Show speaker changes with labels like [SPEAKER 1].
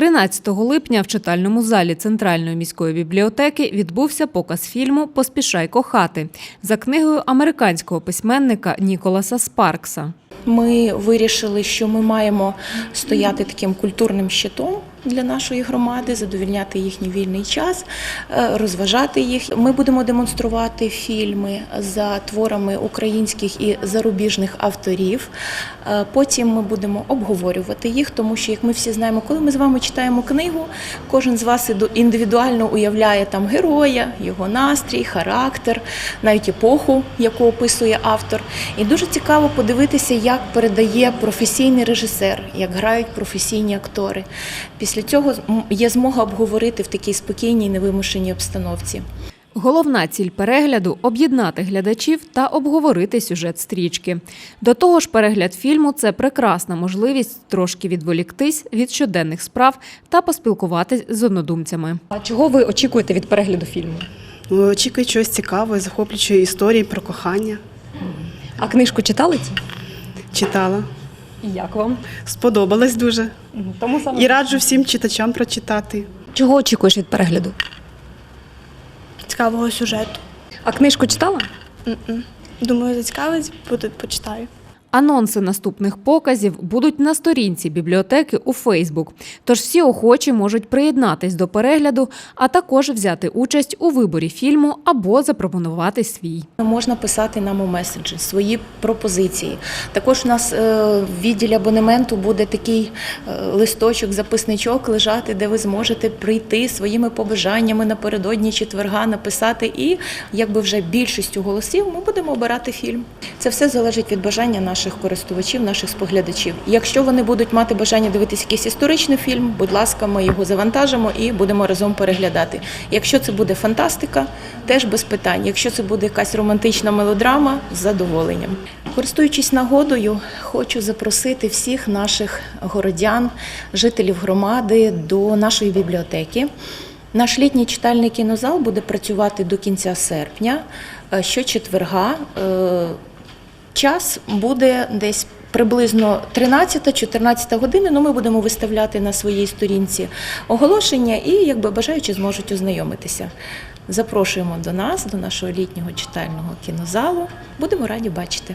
[SPEAKER 1] 13 липня в читальному залі Центральної міської бібліотеки відбувся показ фільму Поспішай кохати за книгою американського письменника Ніколаса Спаркса.
[SPEAKER 2] Ми вирішили, що ми маємо стояти таким культурним щитом для нашої громади, задовільняти їхній вільний час, е, розважати їх. Ми будемо демонструвати фільми за творами українських і зарубіжних авторів. Е, Потім ми будемо обговорювати їх, тому що, як ми всі знаємо, коли ми з вами читаємо книгу, кожен з вас індивідуально уявляє там героя, його настрій, характер, навіть епоху, яку описує автор. І дуже цікаво подивитися, як передає професійний режисер, як грають професійні актори. Після цього є змога обговорити в такій спокійній, невимушеній обстановці.
[SPEAKER 1] Головна ціль перегляду об'єднати глядачів та обговорити сюжет стрічки. До того ж, перегляд фільму це прекрасна можливість трошки відволіктись від щоденних справ та поспілкуватись з однодумцями.
[SPEAKER 3] А чого ви очікуєте від перегляду фільму?
[SPEAKER 4] Ну, Очікую чогось цікавого, захоплюючої історії про кохання.
[SPEAKER 3] А книжку читали ці?
[SPEAKER 4] Читала.
[SPEAKER 3] І як вам?
[SPEAKER 4] Сподобалось дуже.
[SPEAKER 3] Тому саме
[SPEAKER 4] І раджу всім читачам прочитати.
[SPEAKER 3] чого очікуєш від перегляду?
[SPEAKER 5] цікавого сюжету.
[SPEAKER 3] А книжку читала?
[SPEAKER 5] М-м. Думаю, зацікавить, буде почитаю.
[SPEAKER 1] Анонси наступних показів будуть на сторінці бібліотеки у Фейсбук. Тож всі охочі можуть приєднатись до перегляду, а також взяти участь у виборі фільму або запропонувати свій.
[SPEAKER 2] Можна писати нам у меседжі свої пропозиції. Також у нас е, в відділі абонементу буде такий е, листочок, записничок лежати, де ви зможете прийти своїми побажаннями напередодні четверга, написати. І якби вже більшістю голосів ми будемо обирати фільм. Це все залежить від бажання наших користувачів, наших споглядачів. Якщо вони будуть мати бажання дивитися якийсь історичний фільм, будь ласка, ми його завантажимо і будемо разом переглядати. Якщо це буде фантастика, теж без питань. Якщо це буде якась романтична мелодрама, з задоволенням. Користуючись нагодою, хочу запросити всіх наших городян, жителів громади до нашої бібліотеки. Наш літній читальний кінозал буде працювати до кінця серпня. Е, Щочетверга е, час буде десь приблизно 13-14 години. Ну, ми будемо виставляти на своїй сторінці оголошення і, якби бажаючі, зможуть ознайомитися. Запрошуємо до нас, до нашого літнього читального кінозалу. Будемо раді бачити.